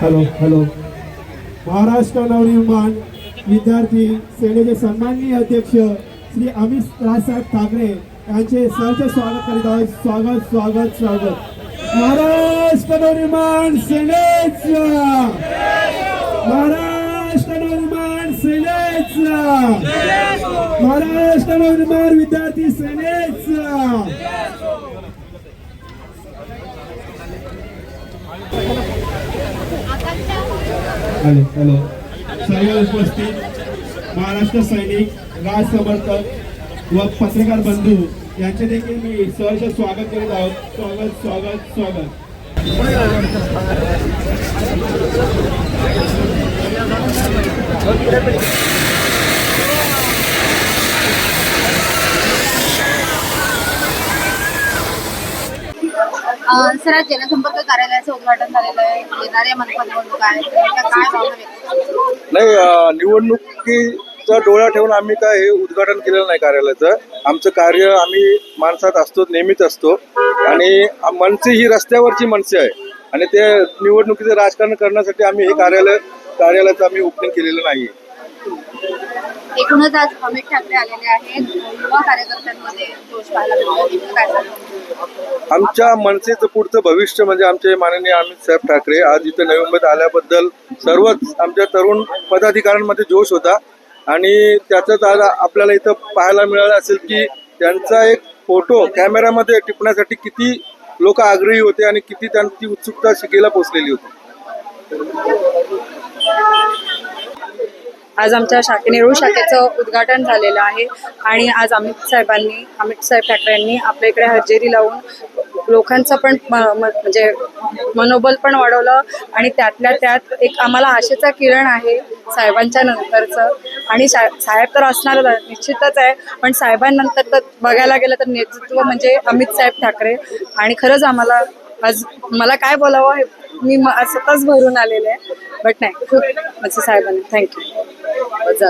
Hello hello. Maharashtra Navnirman विद्यार्थी सेनेचे सन्माननीय अध्यक्ष श्री अमित राजसाहेब ठाकरे यांचे सहज स्वागत करीत आहोत स्वागत स्वागत स्वागत. महाराष्ट्र नवनिर्माण सेनेचा. महाराष्ट्र नवनिर्माण सेनेचा. महाराष्ट्र नवनिर्माण विद्यार्थी सेनेचा. Hello hello. सर्व उपस्थित महाराष्ट्र सैनिक राज समर्थक व पत्रकार बंधू यांचे देखील मी सहर्ष स्वागत करीत आहोत. स्वागत स्वागत स्वागत. सर आज जनसंपर्क कार्यालयाचं उद्घाटन झालेलं आहे. येणाऱ्या मनपा निवडणूक आहे काय भावना व्यक्त नाही निवडणुकीचा डोळा ठेवून आम्ही काय हे उद्घाटन केलेलं नाही कार्यालयाचं. आमचं कार्य आम्ही माणसात असतो नेहमीच असतो. आणि मनसे ही रस्त्यावरची मनसे आहे. आणि ते निवडणुकीचं राजकारण करण्यासाठी आम्ही हे कार्यालय कार्यालयाचं आम्ही ओपनिंग केलेलं नाही. एकूणच आज अमित ठाकरे आलेले आहेत. युवा कार्यकर्त्यांमध्ये जोश पाहायला मिळतो काय आमच्या मनसेचं पुढचं भविष्य म्हणजे आमचे माननीय अमित साहेब ठाकरे आज इथं नवी मुंबईत आल्याबद्दल सर्वच आमच्या तरुण पदाधिकाऱ्यांमध्ये जोश होता. आणि त्याचंच आज आपल्याला इथं पाहायला मिळालं असेल की त्यांचा एक फोटो कॅमेऱ्यामध्ये टिपण्यासाठी किती लोक आग्रही होते आणि किती त्यांची उत्सुकता शिकेला पोचलेली होती. आज आमच्या शाखे नेरूळ शाखेचं उद्घाटन झालेलं आहे आणि आज अमित साहेबांनी अमित साहेब ठाकरेंनी आपल्या इकडे हजेरी लावून लोकांचं पण म- म- म्हणजे मनोबल पण वाढवलं आणि त्यातल्या त्यात एक आम्हाला आशेचा किरण आहे साहेबांच्या नंतरचं. आणि सा- साहेब तर असणारच निश्चितच आहे. पण साहेबांनंतर तर बघायला गेलं तर नेतृत्व म्हणजे अमित साहेब ठाकरे. आणि खरंच आम्हाला आज मला काय बोलावं हे मी म- स्वतःच भरून आलेले आहे. बट नाही खूप म्हणजे साहेबांनी थँक्यू what's up?